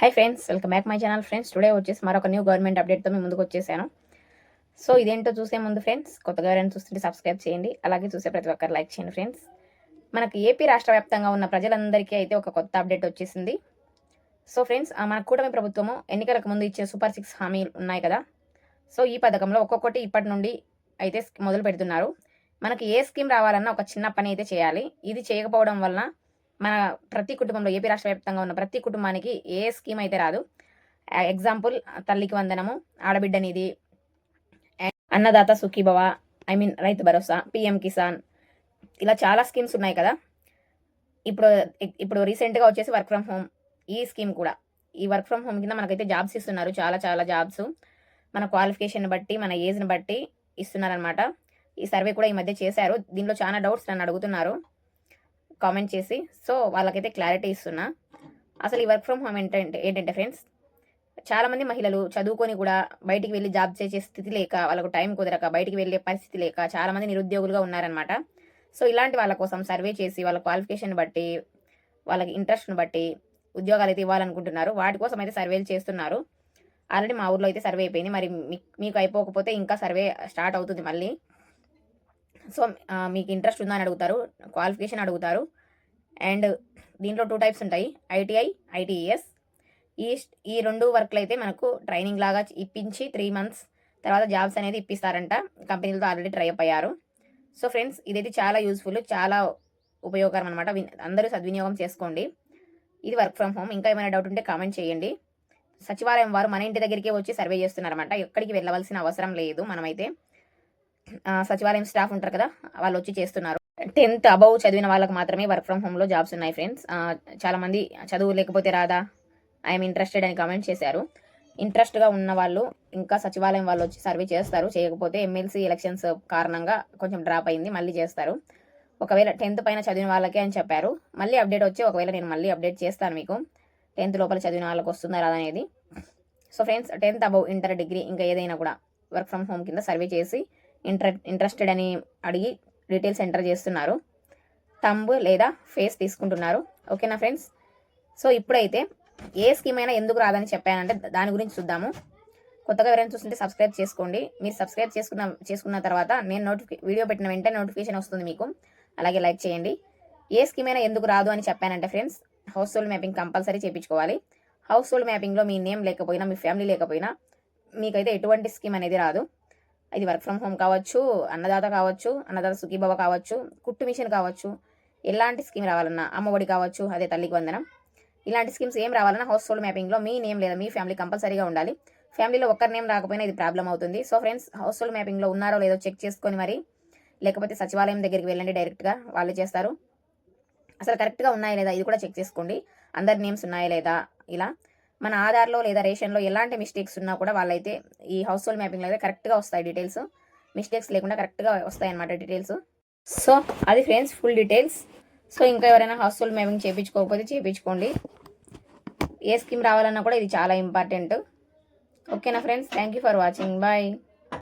Hi friends welcome back my channel friends today వచ్చేసి మరొక new government అప్డేట్తో మేము ముందుకు వచ్చేసాను. సో ఇదేంటో చూసే ముందు ఫ్రెండ్స్ కొత్తగా ఎవరైనా చూస్తుంటే సబ్స్క్రైబ్ చేయండి. అలాగే చూసే ప్రతి ఒక్కరు లైక్ చేయండి ఫ్రెండ్స్ మనకి ఏపీ రాష్ట్ర వ్యాప్తంగా ఉన్న ప్రజలందరికీ అయితే ఒక కొత్త అప్డేట్ వచ్చేసింది. సో ఫ్రెండ్స్ మన కూటమి ప్రభుత్వము ఎన్నికలకు ముందు ఇచ్చే సూపర్ సిక్స్ హామీలు ఉన్నాయి కదా. సో ఈ పథకంలో ఒక్కొక్కటి ఇప్పటి నుండి అయితే మొదలు పెడుతున్నారు. మనకి ఏ స్కీమ్ రావాలన్నా ఒక చిన్న పని అయితే చేయాలి. ఇది చేయకపోవడం వలన మన ప్రతి కుటుంబంలో ఏపీ రాష్ట్ర వ్యాప్తంగా ఉన్న ప్రతి కుటుంబానికి ఏ స్కీమ్ అయితే రాదు. Example Thalliki Vandanamu Aadabidda Nidhi Annadata Sukhibhava I mean Rythu Bharosa PM Kisan ఇలా చాలా స్కీమ్స్ ఉన్నాయి కదా. ఇప్పుడు ఇప్పుడు రీసెంట్గా వచ్చేసి వర్క్ ఫ్రమ్ హోమ్ ఈ స్కీమ్ కూడా. ఈ వర్క్ ఫ్రమ్ హోమ్ కింద మనకైతే జాబ్స్ ఇస్తున్నారు చాలా చాలా జాబ్స్. మన క్వాలిఫికేషన్ బట్టి మన ఏజ్ని బట్టి ఇస్తున్నారనమాట ఈ సర్వే కూడా ఈ మధ్య చేశారు. దీనిలో చాలా డౌట్స్ నన్ను అడుగుతున్నారు. కామెంట్ చేసి. సో వాళ్ళకైతే క్లారిటీ ఇస్తున్నా. అసలు ఈ వర్క్ ఫ్రమ్ హోమ్ ఏంటంటే ఏంటంటే ఫ్రెండ్స్ చాలామంది మహిళలు చదువుకొని కూడా బయటికి వెళ్ళి జాబ్ చేసే స్థితి లేక వాళ్ళకు టైం కుదరక బయటికి వెళ్ళే పరిస్థితి లేక చాలామంది నిరుద్యోగులుగా ఉన్నారనమాట సో ఇలాంటి వాళ్ళ కోసం సర్వే చేసి వాళ్ళ క్వాలిఫికేషన్ బట్టి వాళ్ళకి ఇంట్రెస్ట్ని బట్టి ఉద్యోగాలు అయితే ఇవ్వాలనుకుంటున్నారు. వాటి కోసం అయితే సర్వేలు చేస్తున్నారు. ఆల్రెడీ మా ఊర్లో అయితే సర్వే అయిపోయింది. మరి మీకు అయిపోకపోతే ఇంకా సర్వే స్టార్ట్ అవుతుంది మళ్ళీ. సో మీకు ఇంట్రెస్ట్ ఉందా అని అడుగుతారు క్వాలిఫికేషన్ అడుగుతారు. అండ్ దీంట్లో టూ టైప్స్ ఉంటాయి. ITI ITES. ఈ ఈ రెండు వర్క్లు అయితే మనకు ట్రైనింగ్ లాగా ఇప్పించి త్రీ మంత్స్ తర్వాత జాబ్స్ అనేది ఇప్పిస్తారంట. కంపెనీలతో ఆల్రెడీ ట్రై అప్ అయ్యారు. సో ఫ్రెండ్స్ ఇదైతే చాలా యూస్ఫుల్ చాలా ఉపయోగకరం అనమాట అందరూ సద్వినియోగం చేసుకోండి. ఇది వర్క్ ఫ్రమ్ హోమ్. ఇంకా ఏమైనా డౌట్ ఉంటే కామెంట్ చేయండి. సచివాలయం వారు మన ఇంటి దగ్గరికే వచ్చి సర్వే చేస్తున్నారన్నమాట. ఎక్కడికి వెళ్ళవలసిన అవసరం లేదు మనమైతే. సచివాలయం స్టాఫ్ ఉంటారు కదా వాళ్ళు వచ్చి చేస్తున్నారు. టెన్త్ అబౌవ్ చదివిన వాళ్ళకి మాత్రమే వర్క్ ఫ్రమ్ హోమ్లో జాబ్స్ ఉన్నాయి ఫ్రెండ్స్. చాలా మంది చదువు లేకపోతే రాదా? ఐఎమ్ ఇంట్రెస్టెడ్ అని కామెంట్ చేశారు. ఇంట్రెస్ట్గా ఉన్న వాళ్ళు ఇంకా సచివాలయం వాళ్ళు వచ్చి సర్వే చేస్తారు. చేయకపోతే ఎమ్మెల్సీ ఎలక్షన్స్ కారణంగా కొంచెం డ్రాప్ అయింది మళ్ళీ చేస్తారు. ఒకవేళ టెన్త్ పైన చదివిన వాళ్ళకే అని చెప్పారు. మళ్ళీ అప్డేట్ వచ్చి ఒకవేళ నేను మళ్ళీ అప్డేట్ చేస్తాను మీకు. టెన్త్ లోపల చదివిన వాళ్ళకి వస్తుందా రాదా అనేది. So friends tenth above inter degree ఇంకా ఏదైనా కూడా వర్క్ ఫ్రమ్ హోమ్ కింద సర్వే చేసి ఇంట్రె ఇంట్రెస్టెడ్ అని అడిగి డీటెయిల్స్ ఎంటర్ చేస్తున్నారు. తంబ్ లేదా ఫేస్ తీసుకుంటున్నారు. ఓకేనా ఫ్రెండ్స్? సో ఇప్పుడైతే ఏ స్కీమ్ అయినా ఎందుకు రాదని చెప్పానంటే దాని గురించి చూద్దాము. కొత్తగా ఎవరైనా చూస్తుంటే సబ్స్క్రైబ్ చేసుకోండి. మీరు సబ్స్క్రైబ్ చేసుకున్న చేసుకున్న తర్వాత నేను నోటిఫి వీడియో పెట్టిన వెంటనే నోటిఫికేషన్ వస్తుంది మీకు. అలాగే లైక్ చేయండి. ఏ స్కీమ్ అయినా ఎందుకు రాదు అని చెప్పానంటే friends household mapping compulsory చేయించుకోవాలి. హౌస్ హోల్డ్ మ్యాపింగ్లో మీ నేమ్ లేకపోయినా మీ ఫ్యామిలీ లేకపోయినా మీకైతే ఎటువంటి స్కీమ్ అనేది రాదు. ఇది వర్క్ ఫ్రమ్ హోమ్ కావచ్చు అన్నదాత కావచ్చు అన్నదాత సుఖీభవ కావచ్చు కుట్టు మిషన్ కావచ్చు ఎలాంటి స్కీమ్ రావాలన్నా అమ్మఒడి కావచ్చు అదే తల్లికి వందనం. ఇలాంటి స్కీమ్స్ ఏం రావాలన్నా హౌస్ హోల్డ్ మ్యాపింగ్లో మీ నేమ్ లేదా మీ ఫ్యామిలీ కంపల్సరీగా ఉండాలి. ఫ్యామిలీలో ఒక్కరి నేమ్ రాకపోయినా ఇది ప్రాబ్లం అవుతుంది. సో ఫ్రెండ్స్ హౌస్ హోల్డ్ మ్యాపింగ్లో ఉన్నారో లేదో చెక్ చేసుకొని మరి లేకపోతే సచివాలయం దగ్గరికి వెళ్ళండి డైరెక్ట్గా వాళ్ళు చేస్తారు. అసలు కరెక్ట్గా ఉన్నాయా లేదా ఇది కూడా చెక్ చేసుకోండి. అందరి నేమ్స్ ఉన్నాయా లేదా? ఇలా. మన ఆధార్లో లేదా రేషన్లో ఎలాంటి మిస్టేక్స్ ఉన్నా కూడా వాళ్ళైతే ఈ హౌస్ హోల్డ్ మ్యాపింగ్లో అయితే కరెక్ట్గా వస్తాయి డీటెయిల్స్. మిస్టేక్స్ లేకుండా కరెక్ట్గా వస్తాయి అన్నమాట డీటెయిల్స్. సో అది ఫ్రెండ్స్ ఫుల్ డీటెయిల్స్. సో ఇంకా ఎవరైనా హౌస్ హోల్డ్ మ్యాపింగ్ చేయించుకోకపోతే చేయించుకోండి ఏ స్కీమ్ రావాలన్నా కూడా ఇది చాలా ఇంపార్టెంట్. ఓకేనా friends? Thank you for watching. Bye.